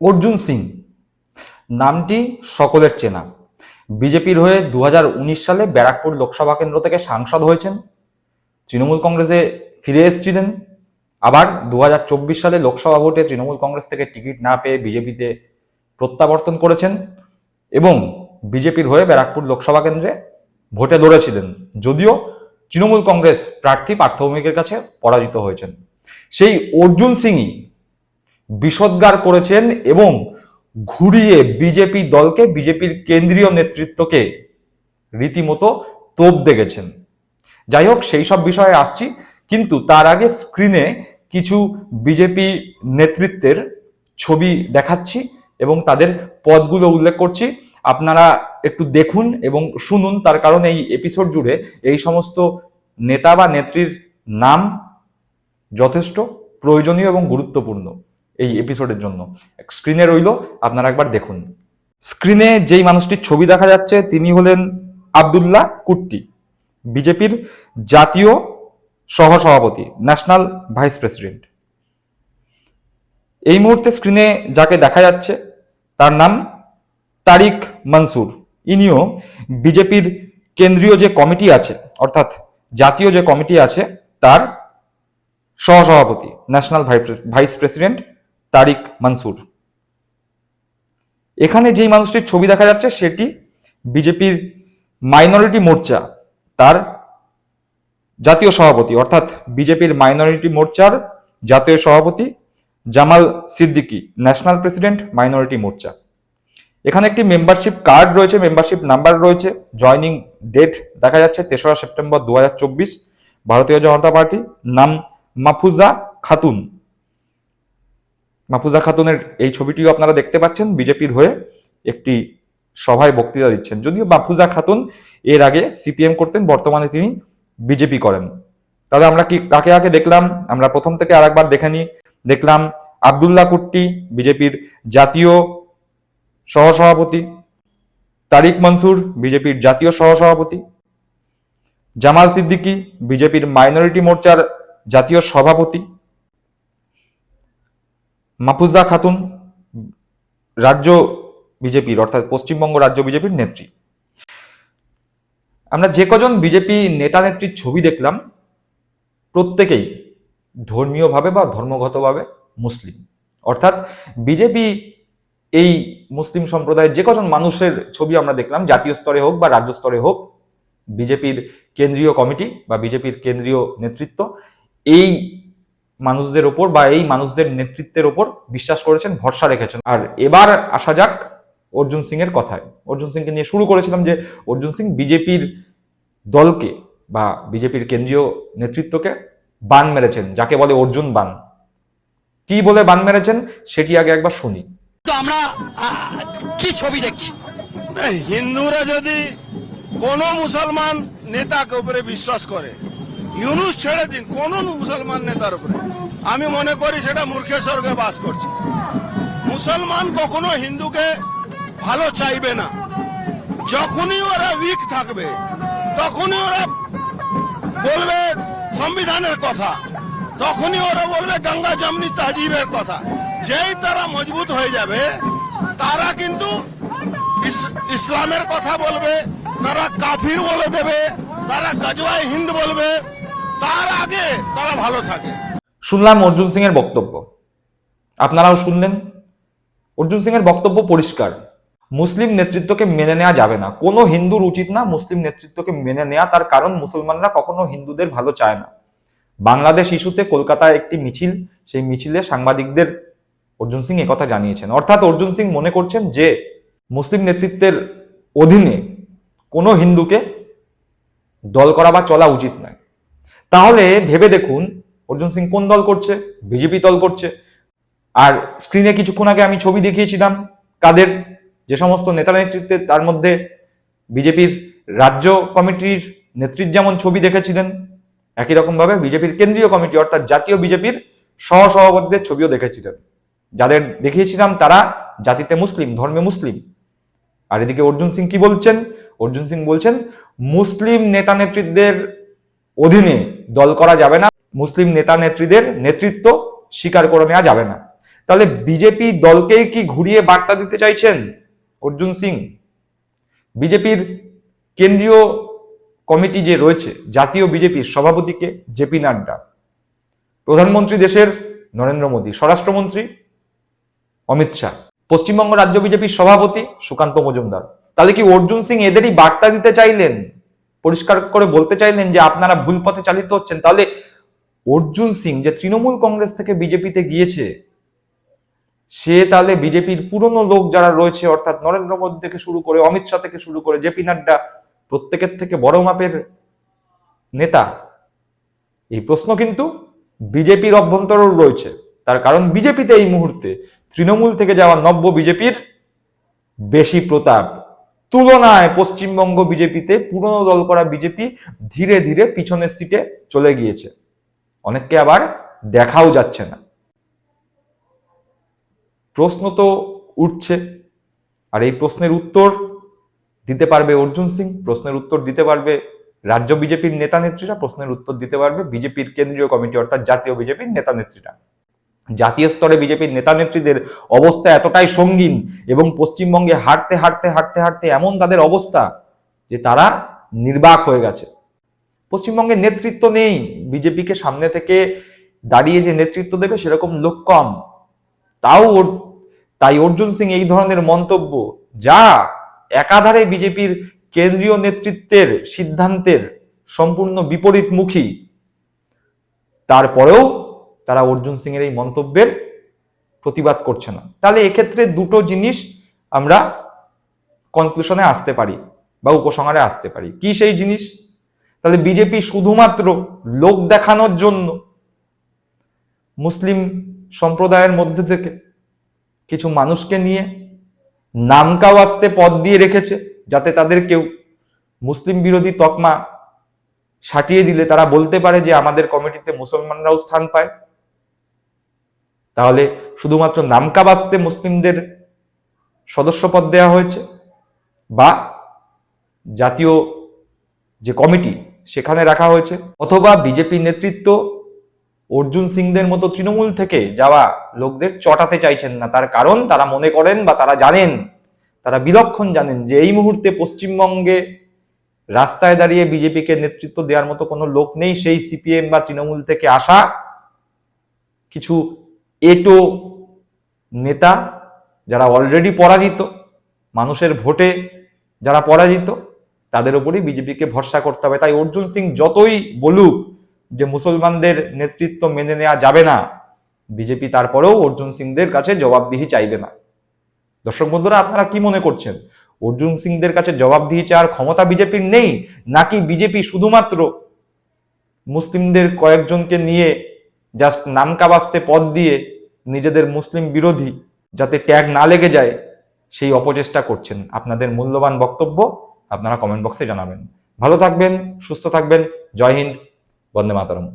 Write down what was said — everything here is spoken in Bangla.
অর্জুন সিং। নামটি সকলের চেনা। বিজেপির হয়ে দু হাজার উনিশ সালে ব্যারাকপুর লোকসভা কেন্দ্র থেকে সাংসদ হয়েছেন। তৃণমূল কংগ্রেসে ফিরে এসেছিলেন। আবার দু হাজার চব্বিশ সালে লোকসভা ভোটে তৃণমূল কংগ্রেস থেকে টিকিট না পেয়ে বিজেপিতে প্রত্যাবর্তন করেছেন এবং বিজেপির হয়ে ব্যারাকপুর লোকসভা কেন্দ্রে ভোটে লড়েছিলেন। যদিও তৃণমূল কংগ্রেস প্রার্থী পার্থভূমিকের কাছে পরাজিত হয়েছেন। সেই অর্জুন সিংই বিষোদ্গার করেছেন এবং ঘুরিয়ে বিজেপি দলকে, বিজেপির কেন্দ্রীয় নেতৃত্বকে রীতিমতো তোপ দেখেছেন যাই হোক, সেই সব বিষয়ে আসছি, কিন্তু তার আগে স্ক্রিনে কিছু বিজেপি নেতৃত্বের ছবি দেখাচ্ছি এবং তাদের পদগুলো উল্লেখ করছি। আপনারা একটু দেখুন এবং শুনুন, তার কারণ এই এপিসোড জুড়ে এই সমস্ত নেতা বা নেত্রীর নাম যথেষ্ট প্রয়োজনীয় এবং গুরুত্বপূর্ণ। এই এপিসোডের জন্য। স্ক্রিনে রইল, আপনারা একবার দেখুন। স্ক্রিনে যেই মানুষটির ছবি দেখা যাচ্ছে, তিনি হলেন আবদুল্লাহ কুট্টি, বিজেপির জাতীয় সহসভাপতি ন্যাশনাল ভাইস প্রেসিডেন্ট এই মুহূর্তে স্ক্রিনে যাকে দেখা যাচ্ছে, তার নাম তারিক মনসুর। ইনিও বিজেপির কেন্দ্রীয় যে কমিটি আছে, অর্থাৎ জাতীয় যে কমিটি আছে, তার সহসভাপতি national vice president Tariq Mansur. এখানে যেই মানুষটির ছবি দেখা যাচ্ছে, সেটি বিজেপির মাইনরিটি মোর্চা, তার জাতীয় সভাপতি, অর্থাৎ বিজেপির মাইনরিটি মোর্চার জাতীয় সভাপতি Jamal Siddiqui, national president minority Morcha. এখানে একটি মেম্বারশিপ কার্ড রয়েছে, মেম্বারশিপ নাম্বার রয়েছে, জয়নিং ডেট দেখা যাচ্ছে, তেসরা সেপ্টেম্বর দু হাজার চব্বিশ, ভারতীয় জনতা পার্টি, নাম মাফুজা খাতুন। মাফুজা খাতুনের এই ছবিটিও আপনারা দেখতে পাচ্ছেন, বিজেপির হয়ে একটি সভায় বক্তৃতা দিচ্ছেন। যদিও মাফুজা খাতুন এর আগে সিপিএম করতেন, বর্তমানে তিনি বিজেপি করেন। তাহলে আমরা কি কাকে কাকে দেখলাম? আমরা প্রথম থেকে আরেকবার দেখে নিই। দেখলাম আবদুল্লাহ কুট্টি, বিজেপির জাতীয় সহসভাপতি। তারিক মনসুর, বিজেপির জাতীয় সহসভাপতি। জামাল সিদ্দিকী, বিজেপির মাইনরিটি মোর্চার জাতীয় সভাপতি। মাফুজা খাতুন রাজ্য বিজেপির, অর্থাৎ পশ্চিমবঙ্গ রাজ্য বিজেপির নেত্রী। আমরা যে কজন বিজেপি নেতা নেত্রীর ছবি দেখলাম, প্রত্যেকেই ধর্মীয়ভাবে বা ধর্মগতভাবে মুসলিম। অর্থাৎ বিজেপি এই মুসলিম সম্প্রদায়ের যে কজন মানুষের ছবি আমরা দেখলাম, জাতীয় স্তরে হোক বা রাজ্য স্তরে হোক, বিজেপির কেন্দ্রীয় কমিটি বা বিজেপির কেন্দ্রীয় নেতৃত্ব, এই মানুষদের ওপর বা এই মানুষদের নেতৃত্বের ওপর বিশ্বাস করেছেন ভরসা রেখেছেন। আর এবার আসা যাক অর্জুন সিং এর কথায়। অর্জুন সিংকে নিয়ে শুরু করেছিলাম যে অর্জুন সিং বিজেপির দলকে বা বিজেপির কেন্দ্রীয় নেতৃত্বকে বান মেরেছেন যাকে বলে অর্জুন বান। কি বলে বান মেরেছেন সেটি আগে একবার শুনি। তো আমরা কি ছবি দেখছি? হিন্দুরা যদি কোন মুসলমান নেতাকে উপরে বিশ্বাস করে ইউনুস ছেড়ে দিন, কোন মুসলমান নেতার উপরে। আমি মনে করি সেটা মূর্খের স্বর্গে বাস করছে। মুসলমান কখনো হিন্দুকে ভালো চাইবে না। যখনই ওরা উইক থাকবে, তখনই ওরা বলবে সংবিধানের কথা। তখনই ওরা বলবে গঙ্গা জমনি তাজিবের কথা। যেই তারা মজবুত হয়ে যাবে, তারা কিন্তু ইসলামের কথা বলবে, তারা কাফির বলে দেবে, তারা গজওয়াই হিন্দ বলবে। তার আগে তারা ভালো থাকে। শুনলাম অর্জুন সিং এর বক্তব্য। আপনারাও শুনলেন? অর্জুন সিং এর বক্তব্য পরিষ্কার। মুসলিম নেতৃত্বকে মেনে নেওয়া যাবে না। কোনো হিন্দুর উচিত না মুসলিম নেতৃত্বকে মেনে নেওয়া। তার কারণ মুসলমানরা কখনো হিন্দুদের ভালো চায় না। বাংলাদেশ ইস্যুতে কলকাতায় একটি মিছিল। সেই মিছিলে সাংবাদিকদের অর্জুন সিং কথা জানিয়েছেন। অর্থাৎ অর্জুন সিং মনে করছেন যে, মুসলিম নেতৃত্বের অধীনে কোনো হিন্দুকে দল করা বা চলা উচিত নয়। তাহলে ভেবে দেখুন, অর্জুন সিং কোন দল করছে? বিজেপি দল করছে। আর স্ক্রিনে কিছুক্ষণ আগে আমি ছবি দেখিয়েছিলাম কাদের, যে সমস্ত নেতা নেতৃত্বে তার মধ্যে বিজেপির রাজ্য কমিটির নেত্রীর যেমন ছবি দেখেছিলেন, একই রকম ভাবে বিজেপির কেন্দ্রীয় কমিটি, অর্থাৎ জাতীয় বিজেপির সহসভাপতিদের ছবিও দেখেছিলেন। যাদের দেখিয়েছিলাম তারা জাতিতে মুসলিম, ধর্মে মুসলিম। আর এদিকে অর্জুন সিং কি বলছেন? অর্জুন সিং বলছেন, মুসলিম নেতা নেতৃত্বের অধীনে দল করা যাবে না, মুসলিম নেতা নেত্রীদের নেতৃত্ব স্বীকার করে নেওয়া যাবে না। তাহলে বিজেপি দলকেই কি ঘুরিয়ে বার্তা দিতে চাইছেন অর্জুন সিং? বিজেপির কেন্দ্রীয় কমিটি যে রয়েছে, জাতীয় বিজেপির সভাপতিকে জেপি নাড্ডা। প্রধানমন্ত্রী দেশের নরেন্দ্র মোদী, স্বরাষ্ট্রমন্ত্রী অমিত শাহ। পশ্চিমবঙ্গ রাজ্য বিজেপির সভাপতি সুকান্ত মজুমদার। তাহলে কি অর্জুন সিং এদেরই বার্তা দিতে চাইলেন? পরিষ্কার করে বলতে চাইলেন যে আপনারা ভুল পথে চালিত হচ্ছেন, তাহলে অর্জুন সিং যে তৃণমূল কংগ্রেস থেকে বিজেপিতে গিয়েছে, সে তাহলে বিজেপির পুরনো লোক যারা রয়েছে, অর্থাৎ নরেন্দ্র মোদী থেকে শুরু করে, অমিত শাহ থেকে শুরু করে জেপি নাড্ডা, প্রত্যেকের থেকে বড় মাপের নেতা, এই প্রশ্ন কিন্তু বিজেপির অভ্যন্তরেও রয়েছে। তার কারণ বিজেপিতে এই মুহূর্তে তৃণমূল থেকে যাওয়া নব্য বিজেপির বেশি প্রতাপ। তুলনায় পশ্চিমবঙ্গ বিজেপিতে পুরনো দল করা বিজেপি ধীরে ধীরে পিছনের সিটে চলে গিয়েছে। অনেককে আবার দেখাও যাচ্ছে না। প্রশ্ন তো উঠছে। আর এই প্রশ্নের উত্তর দিতে পারবে অর্জুন সিং, প্রশ্নের উত্তর দিতে পারবে রাজ্য বিজেপির নেতা নেত্রীরা, প্রশ্নের উত্তর দিতে পারবে বিজেপির কেন্দ্রীয় কমিটি অর্থাৎ জাতীয় বিজেপির নেতা নেত্রীরা। জাতীয় স্তরে বিজেপির নেতা নেত্রীদের অবস্থা এতটাই সঙ্গীন এবং পশ্চিমবঙ্গে হাঁটতে হাঁটতে হাঁটতে হাঁটতে এমন তাদের অবস্থা যে তারা নির্বাক হয়ে গেছে। পশ্চিমবঙ্গে নেতৃত্ব নেই। বিজেপিকে সামনে থেকে দাঁড়িয়ে যে নেতৃত্ব দেবে সেরকম লোক কম। তাও তাই অর্জুন সিং এই ধরনের মন্তব্য যা একাধারে বিজেপির কেন্দ্রীয় নেতৃত্বের সিদ্ধান্তের সম্পূর্ণ বিপরীতমুখী। তারপরেও তারা অর্জুন সিং এর এই মন্তব্যের প্রতিবাদ করছে না। তাহলে এক্ষেত্রে দুটো জিনিস আমরা কনক্লুশনে আসতে পারি বা উপসংহারে আসতে পারি। কি সেই জিনিস? তাহলে বিজেপি শুধুমাত্র লোক দেখানোর জন্য মুসলিম সম্প্রদায়ের মধ্যে থেকে কিছু মানুষকে নিয়ে নামকাও আসতে পদ দিয়ে রেখেছে, যাতে তাদের কেউ মুসলিম বিরোধী তকমা সাটিয়ে দিলে তারা বলতে পারে যে আমাদের কমিটিতে মুসলমানরাও স্থান পায়। তাহলে শুধুমাত্র নামকা বাঁচতে মুসলিমদের সদস্য পদ দেওয়া হয়েছে বা জাতীয় যে কমিটি সেখানে রাখা হয়েছে, অথবা বিজেপি নেতৃত্ব অর্জুন সিংদের মতো তৃণমূল থেকে যাওয়া লোকদের চটাতে চাইছেন না। তার কারণ তারা মনে করেন বা তারা জানেন, তারা বিলক্ষণ জানেন যে এই মুহূর্তে পশ্চিমবঙ্গে রাস্তায় দাঁড়িয়ে বিজেপিকে নেতৃত্ব দেওয়ার মতো কোনো লোক নেই। সেই সিপিএম বা তৃণমূল থেকে আসা কিছু এটো নেতা যারা অলরেডি পরাজিত, মানুষের ভোটে যারা পরাজিত, তাদের উপরই বিজেপিকে ভরসা করতে হবে। তাই অর্জুন সিং যতই বলুক যে মুসলমানদের নেতৃত্ব মেনে নেওয়া যাবে না, বিজেপি তারপরেও অর্জুন সিংদের কাছে জবাবদিহি চাইবে না। দর্শক বন্ধুরা, আপনারা কি মনে করছেন? অর্জুন সিংদের কাছে জবাবদিহি চাওয়ার ক্ষমতা বিজেপির নেই, নাকি বিজেপি শুধুমাত্র মুসলিমদের কয়েকজনকে নিয়ে জাস্ট নামকা বাস্তে পদ দিয়ে নিজেদের মুসলিম বিরোধী যাতে ট্যাগ না লেগে যায়, সেই অপচেষ্টা করছেন। আপনাদের মূল্যবান বক্তব্য আপনারা কমেন্ট বক্সে জানাবেন। ভালো থাকবেন, সুস্থ থাকবেন। জয় হিন্দ, বন্দে মাতরম।